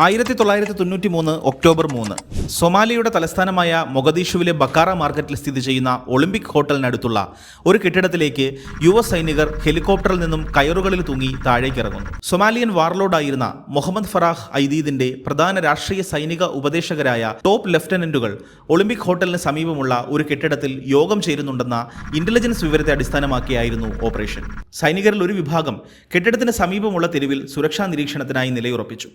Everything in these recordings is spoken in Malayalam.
ആയിരത്തി തൊള്ളായിരത്തി തൊണ്ണൂറ്റി മൂന്ന് ഒക്ടോബർ മൂന്ന്. സൊമാലിയുടെ തലസ്ഥാനമായ മൊഗദീഷുവിലെ ബക്കാറ മാർക്കറ്റിൽ സ്ഥിതി ചെയ്യുന്ന ഒളിമ്പിക് ഹോട്ടലിനടുത്തുള്ള ഒരു കെട്ടിടത്തിലേക്ക് യുവ സൈനികർ ഹെലികോപ്റ്ററിൽ നിന്നും കയറുകളിൽ തൂങ്ങി താഴേക്കിറങ്ങുന്നു. സൊമാലിയൻ വാർലോഡായിരുന്ന മുഹമ്മദ് ഫറാഹ് ഐദീദിന്റെ പ്രധാന രാഷ്ട്രീയ സൈനിക ഉപദേശകരായ ടോപ്പ് ലഫ്റ്റനന്റുകൾ ഒളിമ്പിക് ഹോട്ടലിന് സമീപമുള്ള ഒരു കെട്ടിടത്തിൽ യോഗം ചേരുന്നുണ്ടെന്ന ഇന്റലിജൻസ് വിവരത്തെ അടിസ്ഥാനമാക്കിയായിരുന്നു ഓപ്പറേഷൻ. സൈനികരിൽ ഒരു വിഭാഗം കെട്ടിടത്തിന് സമീപമുള്ള തെരുവിൽ സുരക്ഷാ നിരീക്ഷണത്തിനായി നിലയുറപ്പിച്ചു.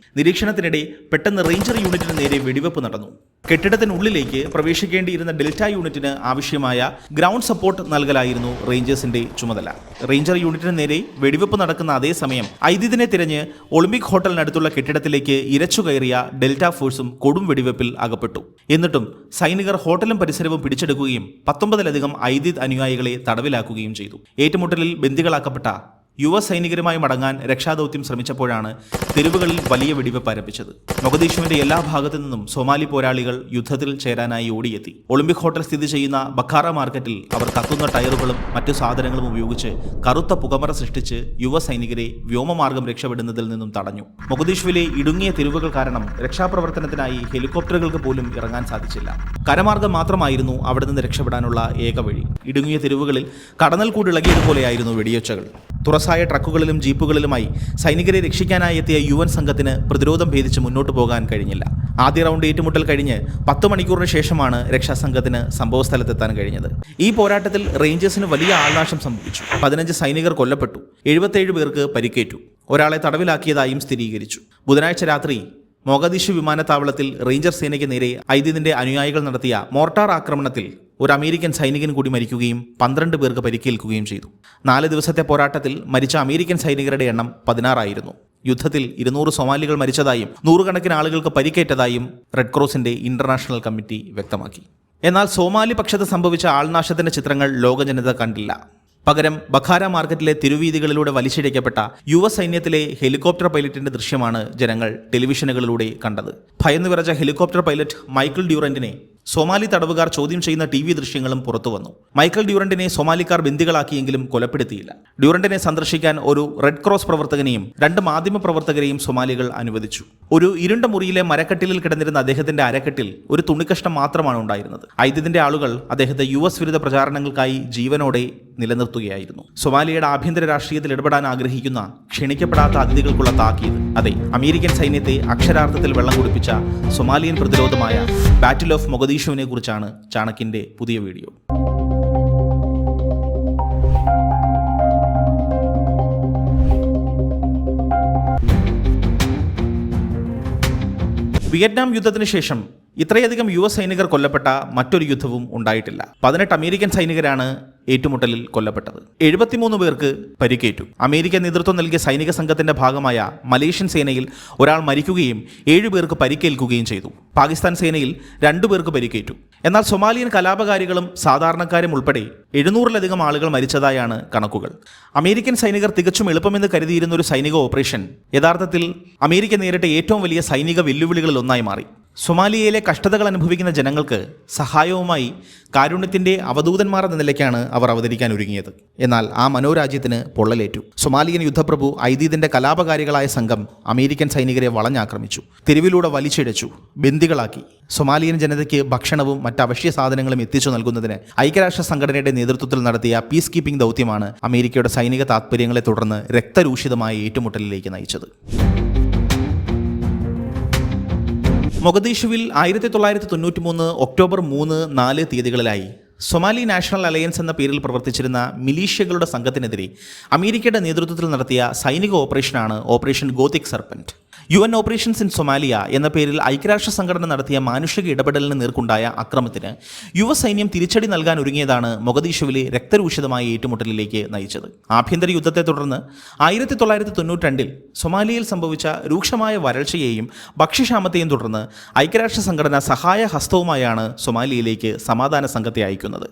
നിരീക്ഷണത്തിനിടെ പെട്ടെന്ന് റേഞ്ചർ യൂണിറ്റിന് നേരെ വെടിവെപ്പ് നടന്നു. കെട്ടിടത്തിനുള്ളിലേക്ക് പ്രവേശിക്കേണ്ടിയിരുന്ന ഡെൽറ്റ യൂണിറ്റിന് ആവശ്യമായ ഗ്രൗണ്ട് സപ്പോർട്ട് നൽകലായിരുന്നു റേഞ്ചേഴ്സിന്റെ ചുമതല. റേഞ്ചർ യൂണിറ്റിന് നേരെ വെടിവെപ്പ് നടക്കുന്ന അതേസമയം സമയം ഐദിദിനെ തിരഞ്ഞ് ഒളിമ്പിക് ഹോട്ടലിനടുത്തുള്ള കെട്ടിടത്തിലേക്ക് ഇരച്ചു കയറിയ ഡെൽറ്റ ഫോഴ്സും കൊടും വെടിവെപ്പിൽ അകപ്പെട്ടു. എന്നിട്ടും സൈനികർ ഹോട്ടലും പരിസരവും പിടിച്ചെടുക്കുകയും പത്തൊമ്പതിലധികം ഐദിദ് അനുയായികളെ തടവിലാക്കുകയും ചെയ്തു. ഏറ്റുമുട്ടലിൽ ബന്ദികളാക്കപ്പെട്ട യുവ സൈനികരുമായി മടങ്ങാൻ രക്ഷാദൗത്യം ശ്രമിച്ചപ്പോഴാണ് തെരുവുകളിൽ വലിയ വെടിവെപ്പ് ആരംഭിച്ചത്. മൊഗദീഷുവിന്റെ എല്ലാ ഭാഗത്തു നിന്നും സോമാലി പോരാളികൾ യുദ്ധത്തിൽ ചേരാനായി ഓടിയെത്തി. ഒളിമ്പിക് ഹോട്ടൽ സ്ഥിതി ചെയ്യുന്ന ബക്കാറ മാർക്കറ്റിൽ അവർ കത്തുന്ന ടയറുകളും മറ്റു സാധനങ്ങളും ഉപയോഗിച്ച് കറുത്ത പുകമറ സൃഷ്ടിച്ച് യുവ സൈനികരെ വ്യോമമാർഗം രക്ഷപ്പെടുന്നതിൽ നിന്നും തടഞ്ഞു. മൊഗദീഷുവിലെ ഇടുങ്ങിയ തെരുവുകൾ കാരണം രക്ഷാപ്രവർത്തനത്തിനായി ഹെലികോപ്റ്ററുകൾക്ക് പോലും ഇറങ്ങാൻ സാധിച്ചില്ല. കരമാർഗം മാത്രമായിരുന്നു അവിടെ നിന്ന് രക്ഷപ്പെടാനുള്ള ഏക വഴി. ഇടുങ്ങിയ തെരുവുകളിൽ കടന്നൽ കൂടിളകിയതുപോലെയായിരുന്നു വെടിയൊച്ചകൾ തുറസായ ട്രക്കുകളിലും ജീപ്പുകളിലുമായി സൈനികരെ രക്ഷിക്കാനായി എത്തിയ യു എൻ സംഘത്തിന് പ്രതിരോധം ഭേദിച്ച് മുന്നോട്ട് പോകാൻ കഴിഞ്ഞില്ല. ആദ്യ റൗണ്ട് ഏറ്റുമുട്ടൽ കഴിഞ്ഞ് പത്ത് മണിക്കൂറിന് ശേഷമാണ് രക്ഷാസംഘത്തിന് സംഭവസ്ഥലത്തെത്താൻ കഴിഞ്ഞത്. ഈ പോരാട്ടത്തിൽ റേഞ്ചേഴ്സിന് വലിയ ആൾനാശം സംഭവിച്ചു. പതിനഞ്ച് സൈനികർ കൊല്ലപ്പെട്ടു. എഴുപത്തേഴ് പേർക്ക് പരിക്കേറ്റു. ഒരാളെ തടവിലാക്കിയതായും സ്ഥിരീകരിച്ചു. ബുധനാഴ്ച രാത്രി മൊഗദിഷു വിമാനത്താവളത്തിൽ റേഞ്ചർ സേനയ്ക്ക് നേരെ ഐദീദിന്റെ അനുയായികൾ നടത്തിയ മോർട്ടാർ ആക്രമണത്തിൽ ഒരു അമേരിക്കൻ സൈനികൻ കൂടി മരിക്കുകയും പന്ത്രണ്ട് പേർക്ക് പരിക്കേൽക്കുകയും ചെയ്തു. നാല് ദിവസത്തെ പോരാട്ടത്തിൽ മരിച്ച അമേരിക്കൻ സൈനികരുടെ എണ്ണം പതിനാറായിരുന്നു. യുദ്ധത്തിൽ ഇരുന്നൂറ് സൊമാലികൾ മരിച്ചതായും നൂറുകണക്കിന് ആളുകൾക്ക് പരിക്കേറ്റതായും റെഡ് ക്രോസിന്റെ ഇന്റർനാഷണൽ കമ്മിറ്റി വ്യക്തമാക്കി. എന്നാൽ സോമാലി പക്ഷത്ത് സംഭവിച്ച ആൾനാശത്തിന്റെ ചിത്രങ്ങൾ ലോകജനത കണ്ടില്ല. പകരം ബഖാര മാർക്കറ്റിലെ തിരുവീതികളിലൂടെ വലിച്ചിഴയ്ക്കപ്പെട്ട യുവ സൈന്യത്തിലെ ഹെലികോപ്റ്റർ പൈലറ്റിന്റെ ദൃശ്യമാണ് ജനങ്ങൾ ടെലിവിഷനുകളിലൂടെ കണ്ടത്. ഭയന്നു വിറച്ച ഹെലികോപ്റ്റർ പൈലറ്റ് മൈക്കിൾ ഡ്യൂറന്റിനെ സൊമാലി തടവുകാർ ചോദ്യം ചെയ്യുന്ന ടി വി ദൃശ്യങ്ങളും പുറത്തു വന്നു. മൈക്കൽ ഡ്യൂറന്റിനെ സൊമാലിക്കാർ ബന്ദികളാക്കിയെങ്കിലും കൊലപ്പെടുത്തിയില്ല. ഡ്യൂറന്റിനെ സന്ദർശിക്കാൻ ഒരു റെഡ് ക്രോസ് പ്രവർത്തകനെയും രണ്ട് മാധ്യമ പ്രവർത്തകരെയും സൊമാലികൾ അനുവദിച്ചു. ഒരു ഇരുണ്ട മുറിയിലെ മരക്കെട്ടിലിൽ കിടന്നിരുന്ന അദ്ദേഹത്തിന്റെ അരക്കെട്ടിൽ ഒരു തുണിക്കഷ്ണം മാത്രമാണ് ഉണ്ടായിരുന്നത്. ഐദ്യത്തിന്റെ ആളുകൾ അദ്ദേഹത്തെ യു എസ് വിരുദ്ധ പ്രചാരണങ്ങൾക്കായി ജീവനോടെ നിലനിർത്തുകയായിരുന്നു. സൊമാലിയയുടെ ആഭ്യന്തര രാഷ്ട്രീയത്തിൽ ഇടപെടാൻ ആഗ്രഹിക്കുന്ന ക്ഷണിക്കപ്പെടാത്ത അതിഥികൾക്കുള്ള താക്കീത്. അതെ അമേരിക്കൻ സൈന്യത്തെ അക്ഷരാർത്ഥത്തിൽ വെള്ളം കുടിപ്പിച്ച സൊമാലിയൻ പ്രതിരോധമായ ബാറ്റിൽ ഓഫ് മൊഗദീഷുവിനെ കുറിച്ചാണ് ചാണക്കിന്റെ പുതിയ വീഡിയോ. വിയറ്റ്നാം യുദ്ധത്തിന് ശേഷം ഇത്രയധികം യു എസ് സൈനികർ കൊല്ലപ്പെട്ട മറ്റൊരു യുദ്ധവും ഉണ്ടായിട്ടില്ല. പതിനെട്ട് അമേരിക്കൻ സൈനികരാണ് ഏറ്റുമുട്ടലിൽ കൊല്ലപ്പെട്ടത്. എഴുപത്തിമൂന്ന് പേർക്ക് പരിക്കേറ്റു. അമേരിക്ക നേതൃത്വം നൽകിയ സൈനിക സംഘത്തിന്റെ ഭാഗമായ മലേഷ്യൻ സേനയിൽ ഒരാൾ മരിക്കുകയും ഏഴു പേർക്ക് പരിക്കേൽക്കുകയും ചെയ്തു. പാകിസ്ഥാൻ സേനയിൽ രണ്ടുപേർക്ക് പരിക്കേറ്റു. എന്നാൽ സൊമാലിയൻ കലാപകാരികളും സാധാരണക്കാരും ഉൾപ്പെടെ എഴുന്നൂറിലധികം ആളുകൾ മരിച്ചതായാണ് കണക്കുകൾ. അമേരിക്കൻ സൈനികർ തികച്ചും എളുപ്പമെന്ന് കരുതിയിരുന്ന ഒരു സൈനിക ഓപ്പറേഷൻ യഥാർത്ഥത്തിൽ അമേരിക്ക നേരിട്ട ഏറ്റവും വലിയ സൈനിക വെല്ലുവിളികളിൽ ഒന്നായി മാറി. സൊമാലിയയിലെ കഷ്ടതകൾ അനുഭവിക്കുന്ന ജനങ്ങൾക്ക് സഹായവുമായി കാരുണ്യത്തിന്റെ അവധൂതന്മാർ എന്ന നിലയ്ക്കാണ് അവർ അവതരിക്കാൻ ഒരുങ്ങിയത്. എന്നാൽ ആ മനോരാജ്യത്തിന് പൊള്ളലേറ്റു. സൊമാലിയൻ യുദ്ധപ്രഭു ഐദീദിന്റെ കലാപകാരികളായ സംഘം അമേരിക്കൻ സൈനികരെ വളഞ്ഞാക്രമിച്ചു. തെരുവിലൂടെ വലിച്ചിഴച്ചു ബന്ദികളാക്കി. സൊമാലിയൻ ജനതയ്ക്ക് ഭക്ഷണവും മറ്റ് അവശ്യ സാധനങ്ങളും എത്തിച്ചു നൽകുന്നതിന് ഐക്യരാഷ്ട്ര സംഘടനയുടെ നേതൃത്വത്തിൽ നടത്തിയ പീസ് കീപ്പിംഗ് ദൗത്യമാണ് അമേരിക്കയുടെ സൈനിക താത്പര്യങ്ങളെ തുടർന്ന് രക്തരൂഷിതമായ ഏറ്റുമുട്ടലിലേക്ക് നയിച്ചത്. മൊഗദീഷുവിൽ ആയിരത്തി തൊള്ളായിരത്തി തൊണ്ണൂറ്റി മൂന്ന് ഒക്ടോബർ മൂന്ന് നാല് തീയതികളിലായി സൊമാലി നാഷണൽ അലയൻസ് എന്ന പേരിൽ പ്രവർത്തിച്ചിരുന്ന മിലീഷ്യകളുടെ സംഘത്തിനെതിരെ അമേരിക്കയുടെ നേതൃത്വത്തിൽ നടത്തിയ സൈനിക ഓപ്പറേഷനാണ് operation Gothic Serpent U N operations in Somalia എന്ന പേരിൽ ഐക്യരാഷ്ട്ര സംഘടന നടത്തിയ മാനുഷിക ഇടപെടലിന് നേർക്കുണ്ടായ അക്രമത്തിന് യുവ സൈന്യം തിരിച്ചടി നൽകാൻ ഒരുങ്ങിയതാണ് മൊഗദീഷുവിലെ രക്തരൂഷിതമായ ഏറ്റുമുട്ടലിലേക്ക് നയിച്ചത്. ആഭ്യന്തര യുദ്ധത്തെ തുടർന്ന് ആയിരത്തി തൊള്ളായിരത്തി തൊണ്ണൂറ്റി രണ്ടിൽ സൊമാലിയയിൽ സംഭവിച്ച രൂക്ഷമായ വരൾച്ചയെയും ഭക്ഷ്യക്ഷാമത്തെയും തുടർന്ന് ഐക്യരാഷ്ട്ര സംഘടന സഹായ ഹസ്തവുമായാണ് സൊമാലിയയിലേക്ക് സമാധാന സംഘത്തെ അയക്കുന്നത്.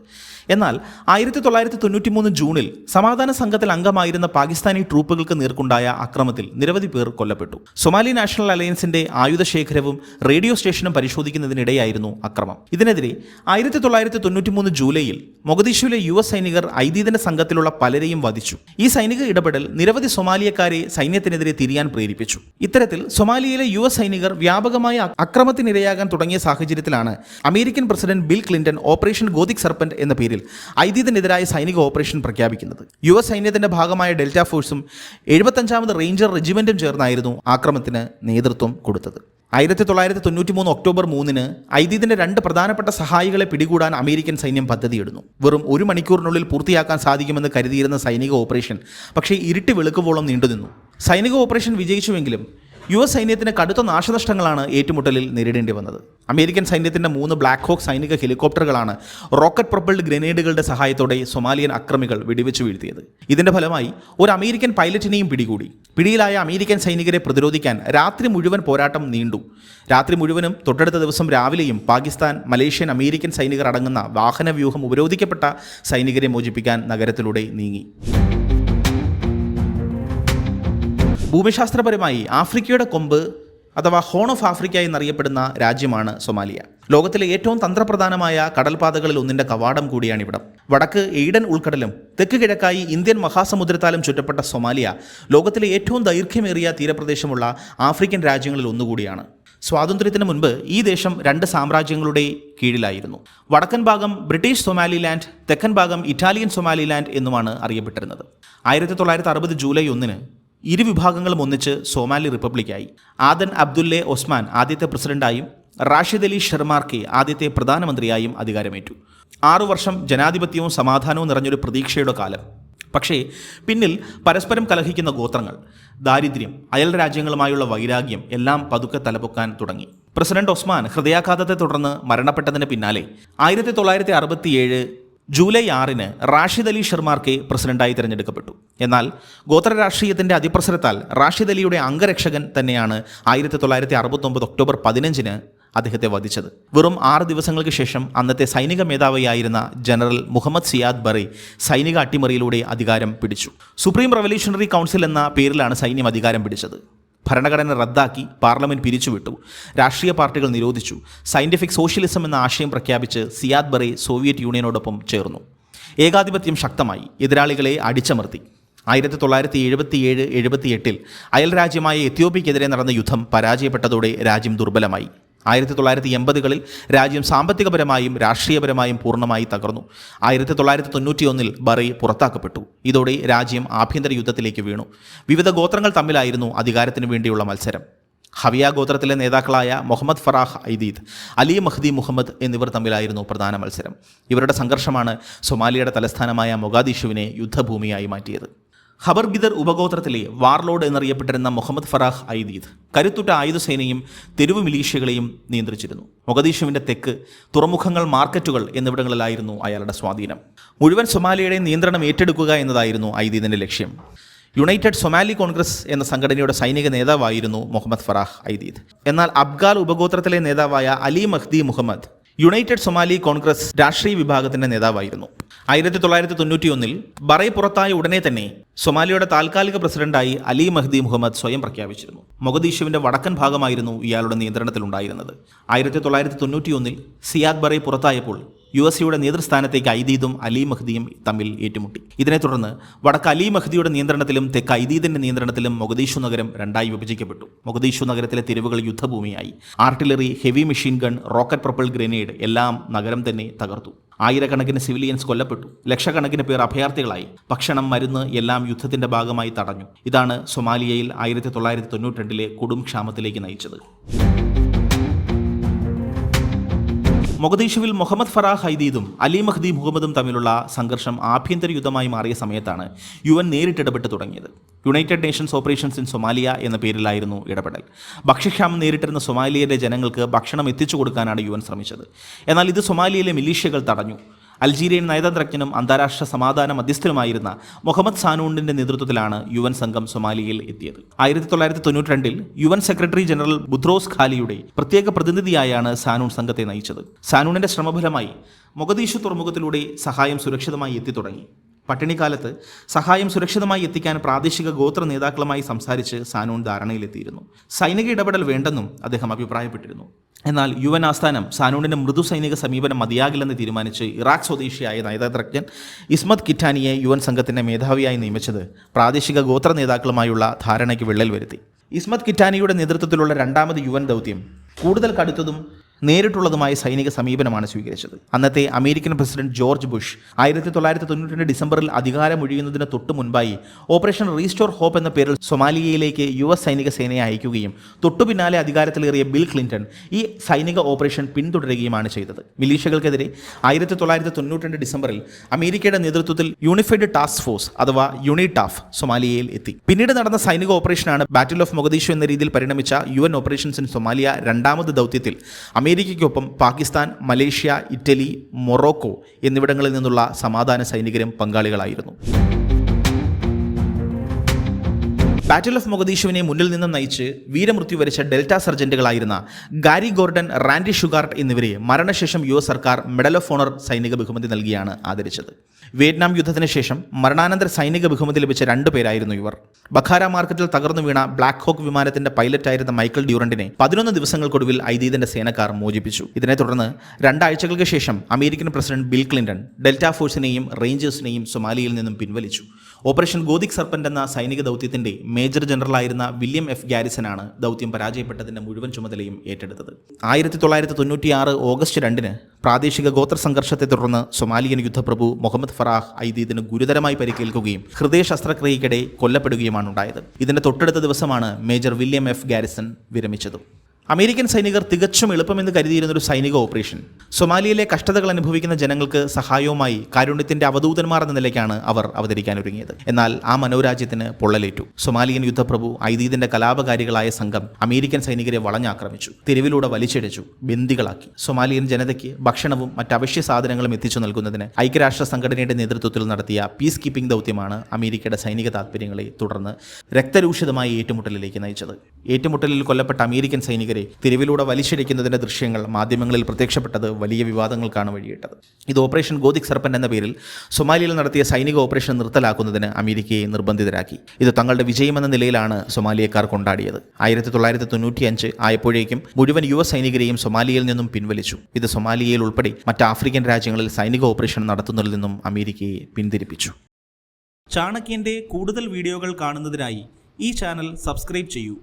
എന്നാൽ ആയിരത്തി തൊള്ളായിരത്തി തൊണ്ണൂറ്റി മൂന്ന് ജൂണിൽ സമാധാന സംഘത്തിൽ അംഗമായിരുന്ന പാകിസ്ഥാനി ട്രൂപ്പുകൾക്ക് നേർക്കുണ്ടായ അക്രമത്തിൽ നിരവധി പേർ കൊല്ലപ്പെട്ടു. സൊമാലി നാഷണൽ അലയൻസിന്റെ ആയുധശേഖരവും റേഡിയോ സ്റ്റേഷനും പരിശോധിക്കുന്നതിനിടെയായിരുന്നു അക്രമം. ഇതിനെതിരെ ആയിരത്തി തൊള്ളായിരത്തി തൊണ്ണൂറ്റി മൂന്ന് ജൂലൈയിൽ മൊഗദീഷുവിലെ യു എസ് സൈനികർ ഐദീദിന്റെ സംഘത്തിലുള്ള പലരെയും വധിച്ചു. ഈ സൈനിക ഇടപെടൽ നിരവധി സൊമാലിയക്കാരെ സൈന്യത്തിനെതിരെ തിരിയാൻ പ്രേരിപ്പിച്ചു. ഇത്തരത്തിൽ സൊമാലിയയിലെ യു എസ് സൈനികർ വ്യാപകമായ അക്രമത്തിനിരയാകാൻ തുടങ്ങിയ സാഹചര്യത്തിലാണ് American president Bill Clinton operation Gothic Serpent എന്ന പേരിൽ ഐദീദിനെതിരായ സൈനിക ഓപ്പറേഷൻ പ്രഖ്യാപിക്കുന്നത്. യു എസ് സൈന്യത്തിന്റെ ഭാഗമായ ഡെൽറ്റ ഫോഴ്സും എഴുപത്തഞ്ചാമത് റേഞ്ചർ റെജിമെന്റും ചേർന്നായിരുന്നു ആക്രമണത്തിന് നേതൃത്വം കൊടുത്തത്. ആയിരത്തി തൊള്ളായിരത്തി തൊണ്ണൂറ്റി മൂന്ന് ഒക്ടോബർ മൂന്നിന് ഐദീദിന്റെ രണ്ട് പ്രധാനപ്പെട്ട സഹായികളെ പിടികൂടാൻ അമേരിക്കൻ സൈന്യം പദ്ധതിയിടുന്നു. വെറും ഒരു മണിക്കൂറിനുള്ളിൽ പൂർത്തിയാക്കാൻ സാധിക്കുമെന്ന് കരുതിയിരുന്ന സൈനിക ഓപ്പറേഷൻ പക്ഷേ ഇരുട്ടി വെളുക്കുവോളം നീണ്ടുനിന്നു. സൈനിക ഓപ്പറേഷൻ വിജയിച്ചുവെങ്കിലും യു എസ് സൈന്യത്തിന് കടുത്ത നാശനഷ്ടങ്ങളാണ് ഏറ്റുമുട്ടലിൽ നേരിടേണ്ടി വന്നത്. അമേരിക്കൻ സൈന്യത്തിന്റെ മൂന്ന് ബ്ലാക്ക് ഹോക്ക് സൈനിക ഹെലികോപ്റ്ററുകളാണ് റോക്കറ്റ് പ്രൊപ്പൾഡ് ഗ്രനേഡുകളുടെ സഹായത്തോടെ സൊമാലിയൻ അക്രമികൾ വെടിവെച്ച് വീഴ്ത്തിയത്. ഇതിന്റെ ഫലമായി ഒരു അമേരിക്കൻ പൈലറ്റിനെയും പിടികൂടി. പിടിയിലായ അമേരിക്കൻ സൈനികരെ പ്രതിരോധിക്കാൻ രാത്രി മുഴുവൻ പോരാട്ടം നീണ്ടു. രാത്രി മുഴുവനും തൊട്ടടുത്ത ദിവസം രാവിലെയും പാകിസ്ഥാൻ മലേഷ്യൻ അമേരിക്കൻ സൈനികർ അടങ്ങുന്ന വാഹന വ്യൂഹം ഉപരോധിക്കപ്പെട്ട സൈനികരെ മോചിപ്പിക്കാൻ നഗരത്തിലൂടെ നീങ്ങി. ഭൂമിശാസ്ത്രപരമായി ആഫ്രിക്കയുടെ കൊമ്പ് അഥവാ ഹോൺ ഓഫ് ആഫ്രിക്ക എന്നറിയപ്പെടുന്ന രാജ്യമാണ് സൊമാലിയ. ലോകത്തിലെ ഏറ്റവും തന്ത്രപ്രധാനമായ കടൽപാതകളിൽ ഒന്നിന്റെ കവാടം കൂടിയാണ് ഇവിടം വടക്ക് എയ്ഡൻ ഉൾക്കടലും തെക്ക് കിഴക്കായി ഇന്ത്യൻ മഹാസമുദ്രത്താലും ചുറ്റപ്പെട്ട സൊമാലിയ ലോകത്തിലെ ഏറ്റവും ദൈർഘ്യമേറിയ തീരപ്രദേശമുള്ള ആഫ്രിക്കൻ രാജ്യങ്ങളിൽ ഒന്നുകൂടിയാണ്. സ്വാതന്ത്ര്യത്തിന് മുൻപ് ഈ ദേശം രണ്ട് സാമ്രാജ്യങ്ങളുടെ കീഴിലായിരുന്നു. വടക്കൻ ഭാഗം ബ്രിട്ടീഷ് സൊമാലിലാൻഡ് തെക്കൻ ഭാഗം ഇറ്റാലിയൻ സൊമാലിലാൻഡ് എന്നുമാണ് അറിയപ്പെട്ടിരുന്നത്. ആയിരത്തി തൊള്ളായിരത്തി അറുപത് ജൂലൈ ഒന്നിന് ഇരു വിഭാഗങ്ങളും ഒന്നിച്ച് സോമാലി റിപ്പബ്ലിക്കായി. ആദൻ അബ്ദുല്ലെ ഒസ്മാൻ ആദ്യത്തെ പ്രസിഡന്റായും റാഷിദ് അലി ഷെർമാർക്കെ ആദ്യത്തെ പ്രധാനമന്ത്രിയായും അധികാരമേറ്റു. ആറു വർഷം ജനാധിപത്യവും സമാധാനവും നിറഞ്ഞൊരു പ്രതീക്ഷയുടെ കാലം. പക്ഷേ പിന്നിൽ പരസ്പരം കലഹിക്കുന്ന ഗോത്രങ്ങൾ ദാരിദ്ര്യം അയൽ രാജ്യങ്ങളുമായുള്ള വൈരാഗ്യം എല്ലാം പതുക്കെ തലപൊക്കാൻ തുടങ്ങി. പ്രസിഡന്റ് ഒസ്മാൻ ഹൃദയാഘാതത്തെ തുടർന്ന് മരണപ്പെട്ടതിന് പിന്നാലെ ആയിരത്തി തൊള്ളായിരത്തി അറുപത്തിയേഴ് ജൂലൈ ആറിന് റാഷിദ് അലി ഷെർമാർക്കെ പ്രസിഡന്റായി തിരഞ്ഞെടുക്കപ്പെട്ടു. എന്നാൽ ഗോത്ര രാഷ്ട്രീയത്തിന്റെ അതിപ്രസരത്താൽ റാഷിദ് അലിയുടെ അംഗരക്ഷകൻ തന്നെയാണ് ആയിരത്തി തൊള്ളായിരത്തി അറുപത്തൊമ്പത് ഒക്ടോബർ പതിനഞ്ചിന് അദ്ദേഹത്തെ വധിച്ചത്. വെറും ആറ് ദിവസങ്ങൾക്ക് ശേഷം അന്നത്തെ സൈനിക മേധാവിയായിരുന്ന ജനറൽ മുഹമ്മദ് സിയാദ് ബറി സൈനിക അട്ടിമറിയിലൂടെ അധികാരം പിടിച്ചു. സുപ്രീം റവല്യൂഷണറി കൗൺസിൽ എന്ന പേരിലാണ് സൈന്യം അധികാരം പിടിച്ചത്. ഭരണഘടന റദ്ദാക്കി പാർലമെന്റ് പിരിച്ചുവിട്ടു. രാഷ്ട്രീയ പാർട്ടികൾ നിരോധിച്ചു. സയന്റിഫിക് സോഷ്യലിസം എന്ന ആശയം പ്രഖ്യാപിച്ച് സിയാദ് ബറെ സോവിയറ്റ് യൂണിയനോടൊപ്പം ചേർന്നു. ഏകാധിപത്യം ശക്തമായി. എതിരാളികളെ അടിച്ചമർത്തി. ആയിരത്തി തൊള്ളായിരത്തി എഴുപത്തിയേഴ് എഴുപത്തിയെട്ടിൽ അയൽ രാജ്യമായ എത്യോപ്യക്കെതിരെ നടന്ന യുദ്ധം പരാജയപ്പെട്ടതോടെ രാജ്യം ദുർബലമായി. ആയിരത്തി തൊള്ളായിരത്തി എൺപതുകളിൽ രാജ്യം സാമ്പത്തികപരമായും രാഷ്ട്രീയപരമായും പൂർണമായി തകർന്നു. ആയിരത്തി തൊള്ളായിരത്തി തൊണ്ണൂറ്റിയൊന്നിൽ ബറി പുറത്താക്കപ്പെട്ടു. ഇതോടെ രാജ്യം ആഭ്യന്തര യുദ്ധത്തിലേക്ക് വീണു. വിവിധ ഗോത്രങ്ങൾ തമ്മിലായിരുന്നു അധികാരത്തിനു വേണ്ടിയുള്ള മത്സരം. ഹവിയ ഗോത്രത്തിലെ നേതാക്കളായ Mohamed Farah Aidid Ali Mahdi Mohamed എന്നിവർ തമ്മിലായിരുന്നു പ്രധാന മത്സരം. ഇവരുടെ സംഘർഷമാണ് സൊമാലിയയുടെ തലസ്ഥാനമായ മൊഗാദിഷുവിനെ യുദ്ധഭൂമിയായി മാറ്റിയത്. ഖബർഗിദർ ഉപഗോത്രത്തിലെ വാർലോഡ് എന്നറിയപ്പെട്ടിരുന്ന മുഹമ്മദ് ഫറാഹ് ഐദീദ് കരുത്തുറ്റ ആയുധസേനയും തെരുവ് മിലീഷ്യകളെയും നിയന്ത്രിച്ചിരുന്നു. മൊഗദീഷുവിന്റെ തെക്ക് തുറമുഖങ്ങൾ മാർക്കറ്റുകൾ എന്നിവിടങ്ങളിലായിരുന്നു അയാളുടെ സ്വാധീനം. മുഴുവൻ സൊമാലിയുടെ നിയന്ത്രണം ഏറ്റെടുക്കുക എന്നതായിരുന്നു ഐദീദിന്റെ ലക്ഷ്യം. യുണൈറ്റഡ് സൊമാലി കോൺഗ്രസ് എന്ന സംഘടനയുടെ സൈനിക നേതാവായിരുന്നു മുഹമ്മദ് ഫറാഹ് ഐദീദ്. എന്നാൽ അബ്ഗാൽ ഉപഗോത്രത്തിലെ നേതാവായ Ali Mahdi Mohamed United Somali Congress രാഷ്ട്രീയ വിഭാഗത്തിന്റെ നേതാവായിരുന്നു. ആയിരത്തി തൊള്ളായിരത്തി തൊണ്ണൂറ്റിയൊന്നിൽ ബറൈ പുറത്തായ ഉടനെ തന്നെ സൊമാലിയയുടെ താൽക്കാലിക പ്രസിഡന്റായി അലി മഹ്ദി മുഹമ്മദ് സ്വയം പ്രഖ്യാപിച്ചിരുന്നു. മൊഗദീഷുവിന്റെ വടക്കൻ ഭാഗമായിരുന്നു ഇയാളുടെ നിയന്ത്രണത്തിലുണ്ടായിരുന്നത്. ആയിരത്തി തൊള്ളായിരത്തി തൊണ്ണൂറ്റിയൊന്നിൽ സിയാദ് ബറൈ പുറത്തായപ്പോൾ യു എസ് സിയുടെ നേതൃസ്ഥാനത്തേക്ക് ഐദീദും അലി മഹ്ദിയും തമ്മിൽ ഏറ്റുമുട്ടി. ഇതിനെ തുടർന്ന് വടക്ക് അലി മഹ്ദിയുടെ നിയന്ത്രണത്തിലും തെക്ക് ഐദീദിന്റെ നിയന്ത്രണത്തിലും മൊഗദീഷു നഗരം രണ്ടായി വിഭജിക്കപ്പെട്ടു. മൊഗദീഷു നഗരത്തിലെ തെരുവുകൾ യുദ്ധഭൂമിയായി. Artillery heavy machine gun rocket propel grenade എല്ലാം നഗരം തന്നെ തകർത്തു. ആയിരക്കണക്കിന് സിവിലിയൻസ് കൊല്ലപ്പെട്ടു. ലക്ഷക്കണക്കിന് പേർ അഭയാർത്ഥികളായി. ഭക്ഷണം മരുന്ന് എല്ലാം യുദ്ധത്തിന്റെ ഭാഗമായി തടഞ്ഞു. ഇതാണ് സൊമാലിയയിൽ ആയിരത്തി തൊള്ളായിരത്തി തൊണ്ണൂറ്റി രണ്ടിലെ കൊടും ക്ഷാമത്തിലേക്ക് നയിച്ചത്. മൊഗദീഷുവിൽ മുഹമ്മദ് ഫറാഹ് ഹൈദീദും അലി മഹ്ദി മുഹമ്മദും തമ്മിലുള്ള സംഘർഷം ആഭ്യന്തര യുദ്ധമായി മാറിയ സമയത്താണ് യു എൻ നേരിട്ടിടപെട്ട് തുടങ്ങിയത്. United Nations operations in Somalia എന്ന പേരിലായിരുന്നു ഇടപെടൽ. ഭക്ഷ്യക്ഷാമം നേരിട്ടിരുന്ന സൊമാലിയയിലെ ജനങ്ങൾക്ക് ഭക്ഷണം എത്തിച്ചു കൊടുക്കാനാണ് യു എൻ ശ്രമിച്ചത്. എന്നാൽ ഇത് സൊമാലിയയിലെ മിലീഷ്യകൾ തടഞ്ഞു. അൾജീരിയൻ നയതന്ത്രജ്ഞനും അന്താരാഷ്ട്ര സമാധാന മധ്യസ്ഥനുമായിരുന്ന മുഹമ്മദ് സാനൂണ്ടിന്റെ നേതൃത്വത്തിലാണ് യു എൻ സംഘം സൊമാലിയയിൽ എത്തിയത്. ആയിരത്തി തൊള്ളായിരത്തി തൊണ്ണൂറ്റി രണ്ടിൽ U N secretary general Boutros ഖാലിയുടെ പ്രത്യേക പ്രതിനിധിയായാണ് സാനൂൺ സംഘത്തെ നയിച്ചത്. സാനൂണിന്റെ ശ്രമഫലമായി മൊഗദീഷു തുറമുഖത്തിലൂടെ സഹായം സുരക്ഷിതമായി എത്തിത്തുടങ്ങി. പട്ടിണിക്കാലത്ത് സഹായം സുരക്ഷിതമായി എത്തിക്കാൻ പ്രാദേശിക ഗോത്ര നേതാക്കളുമായി സംസാരിച്ച് സാനൂൺ ധാരണയിലെത്തിയിരുന്നു. സൈനിക ഇടപെടൽ വേണ്ടെന്നും അദ്ദേഹം അഭിപ്രായപ്പെട്ടിരുന്നു. എന്നാൽ യു എൻ ആസ്ഥാനം സാനൂണിന്റെ മൃദു സൈനിക സമീപനം മതിയാകില്ലെന്ന് തീരുമാനിച്ച് ഇറാഖ് സ്വദേശിയായ നയതന്ത്രജ്ഞൻ ഇസ്മത് കിറ്റാനിയെ യു എൻ സംഘത്തിന്റെ മേധാവിയായി നിയമിച്ചത് പ്രാദേശിക ഗോത്ര നേതാക്കളുമായുള്ള ധാരണയ്ക്ക് വിള്ളൽ വരുത്തി. ഇസ്മത് കിറ്റാനിയുടെ നേതൃത്വത്തിലുള്ള രണ്ടാമത് യു എൻ ദൗത്യം കൂടുതൽ കടുത്തതും നേരിട്ടുള്ളതുമായ സൈനിക സമീപനമാണ് സ്വീകരിച്ചത്. അന്നത്തെ അമേരിക്കൻ പ്രസിഡന്റ് ജോർജ് ബുഷ് ആയിരത്തി തൊള്ളായിരത്തി തൊണ്ണൂറ്റി രണ്ട് ഡിസംബറിൽ അധികാരമൊഴിയുന്നതിന് തൊട്ടു മുൻപായി ഓപ്പറേഷൻ റീസ്റ്റോർ ഹോപ്പ് എന്ന പേരിൽ സൊമാലിയയിലേക്ക് യു എസ് സൈനിക സേനയെ അയക്കുകയും തൊട്ടു പിന്നാലെ അധികാരത്തിലേറിയ ബിൽ ക്ലിന്റൺ ഈ സൈനിക ഓപ്പറേഷൻ പിന്തുടരുകയുമാണ് ചെയ്തത്. മിലീഷ്യകൾക്കെതിരെ ആയിരത്തി തൊള്ളായിരത്തി തൊണ്ണൂറ്റി രണ്ട് ഡിസംബറിൽ അമേരിക്കയുടെ നേതൃത്വത്തിൽ യൂണിഫൈഡ് ടാസ്ക് ഫോഴ്സ് അഥവാ യൂണിടാഫ് സൊമാലിയയിൽ എത്തി. പിന്നീട് നടന്ന സൈനിക ഓപ്പറേഷനാണ് ബാറ്റിൽ ഓഫ് മൊഗദീഷു എന്ന രീതിയിൽ പരിണമിച്ച U N operations in Somalia രണ്ടാമത് ദൗത്യത്തിൽ അമേരിക്കയ്ക്കൊപ്പം പാകിസ്ഥാൻ മലേഷ്യ ഇറ്റലി മൊറോക്കോ എന്നിവിടങ്ങളിൽ നിന്നുള്ള സമാധാന സൈനികരും പങ്കാളികളായിരുന്നു. ബാറ്റിൽ ഓഫ് മൊഗദീഷുവിനെ മുന്നിൽ നിന്നും നയിച്ച് വീരമൃത്യു വരിച്ച ഡെൽറ്റ സർജന്റുകളായിരുന്ന ഗാരി ഗോർഡൻ റാൻഡി ഷുഗാർട്ട് എന്നിവരെ മരണശേഷം യു സർക്കാർ മെഡൽ ഓഫ് ഓണർ സൈനിക ബഹുമതി നൽകിയാണ് ആദരിച്ചത്. വിയറ്റ്നാം യുദ്ധത്തിന് ശേഷം മരണാനന്തര സൈനിക ബഹുമതി ലഭിച്ച രണ്ടു പേരായിരുന്നു ഇവർ. ബഖാര മാർക്കറ്റിൽ തകർന്നു വീണ ബ്ലാക്ക് ഹോക്ക് വിമാനത്തിന്റെ പൈലറ്റ് ആയിരുന്ന മൈക്കിൾ ഡ്യൂറന്റിനെ പതിനൊന്ന് ദിവസങ്ങൾക്കൊടുവിൽ ഐദീദിന്റെ സേനക്കാർ മോചിപ്പിച്ചു. ഇതിനെ തുടർന്ന് രണ്ടാഴ്ചകൾക്ക് ശേഷം American president Bill Clinton Delta ഫോഴ്സിനെയും റേഞ്ചേഴ്സിനെയും സൊമാലിയിൽ നിന്നും പിൻവലിച്ചു. ഓപ്പറേഷൻ ഗോദിക് സർപ്പന്റ് എന്ന സൈനിക ദൗത്യത്തിന്റെ മേജർ ജനറലായിരുന്ന വില്യം എഫ് ഗാരിസനാണ് ദൗത്യം പരാജയപ്പെട്ടതിന്റെ മുഴുവൻ ചുമതലയും ഏറ്റെടുത്തത്. ആയിരത്തി തൊള്ളായിരത്തി തൊണ്ണൂറ്റിയാറ് ഓഗസ്റ്റ് രണ്ടിന് പ്രാദേശിക ഗോത്ര സംഘർഷത്തെ തുടർന്ന് സൊമാലിയൻ യുദ്ധപ്രഭു മുഹമ്മദ് ഫറാഹ് ഐദീദിന് ഗുരുതരമായി പരിക്കേൽക്കുകയും ഹൃദയ ശസ്ത്രക്രിയയ്ക്കിടെ കൊല്ലപ്പെടുകയുമാണ് ഉണ്ടായത്. ഇതിന്റെ തൊട്ടടുത്ത ദിവസമാണ് മേജർ വില്യം എഫ് ഗാരിസൺ വിരമിച്ചത്. അമേരിക്കൻ സൈനികർ തികച്ചും എളുപ്പമെന്ന് കരുതിയിരുന്ന ഒരു സൈനിക ഓപ്പറേഷൻ. സൊമാലിയയിലെ കഷ്ടതകൾ അനുഭവിക്കുന്ന ജനങ്ങൾക്ക് സഹായവുമായി കാരുണ്യത്തിന്റെ അവധൂതന്മാർ എന്ന നിലയ്ക്കാണ് അവർ അവതരിക്കാൻ ഒരുങ്ങിയത് എന്നാൽ ആ മനോരാജ്യത്തിന് പൊള്ളലേറ്റു. സൊമാലിയൻ യുദ്ധപ്രഭു ഐദീദിന്റെ കലാപകാരികളായ സംഘം അമേരിക്കൻ സൈനികരെ വളഞ്ഞാക്രമിച്ചു. തെരുവിലൂടെ വലിച്ചിഴച്ചു ബന്ദികളാക്കി. സൊമാലിയൻ ജനതയ്ക്ക് ഭക്ഷണവും മറ്റ് അവശ്യ സാധനങ്ങളും എത്തിച്ചു നൽകുന്നതിന് ഐക്യരാഷ്ട്ര സംഘടനയുടെ നേതൃത്വത്തിൽ നടത്തിയ പീസ് കീപ്പിംഗ് ദൗത്യമാണ് അമേരിക്കയുടെ സൈനിക താൽപര്യങ്ങളെ തുടർന്ന് രക്തരൂഷിതമായ ഏറ്റുമുട്ടലിലേക്ക് നയിച്ചത്. ഏറ്റുമുട്ടലിൽ കൊല്ലപ്പെട്ട അമേരിക്കൻ സൈനികരെ തെരുവിലൂടെ വലിച്ചിഴയ്ക്കുന്നതിന്റെ ദൃശ്യങ്ങൾ മാധ്യമങ്ങളിൽ പ്രത്യക്ഷപ്പെട്ടത് വലിയ വിവാദങ്ങൾക്കാണ് വഴിയിട്ടത്. ഇത് ഓപ്പറേഷൻ ഗോദിക് സർപ്പൻ എന്ന പേരിൽ സൊമാലിയയിൽ നടത്തിയ സൈനിക ഓപ്പറേഷൻ നിർത്തലാക്കുന്നതിന് അമേരിക്കയെ നിർബന്ധിതരാക്കി. ഇത് തങ്ങളുടെ വിജയമെന്ന നിലയിലാണ് സൊമാലിയക്കാർ കൊണ്ടാടിയത്. ആയിരത്തി തൊള്ളായിരത്തി തൊണ്ണൂറ്റി അഞ്ച് ആയപ്പോഴേക്കും മുഴുവൻ യു എസ് സൈനികരെയും സൊമാലിയയിൽ നിന്നും പിൻവലിച്ചു. ഇത് സൊമാലിയയിൽ ഉൾപ്പെടെ മറ്റ് ആഫ്രിക്കൻ രാജ്യങ്ങളിൽ സൈനിക ഓപ്പറേഷൻ നടത്തുന്നതിൽ നിന്നും അമേരിക്കയെ പിന്തിരിപ്പിച്ചു. ചാണക്യന്റെ കൂടുതൽ വീഡിയോകൾ കാണുന്നതിനായി ഈ ചാനൽ സബ്സ്ക്രൈബ് ചെയ്യൂ.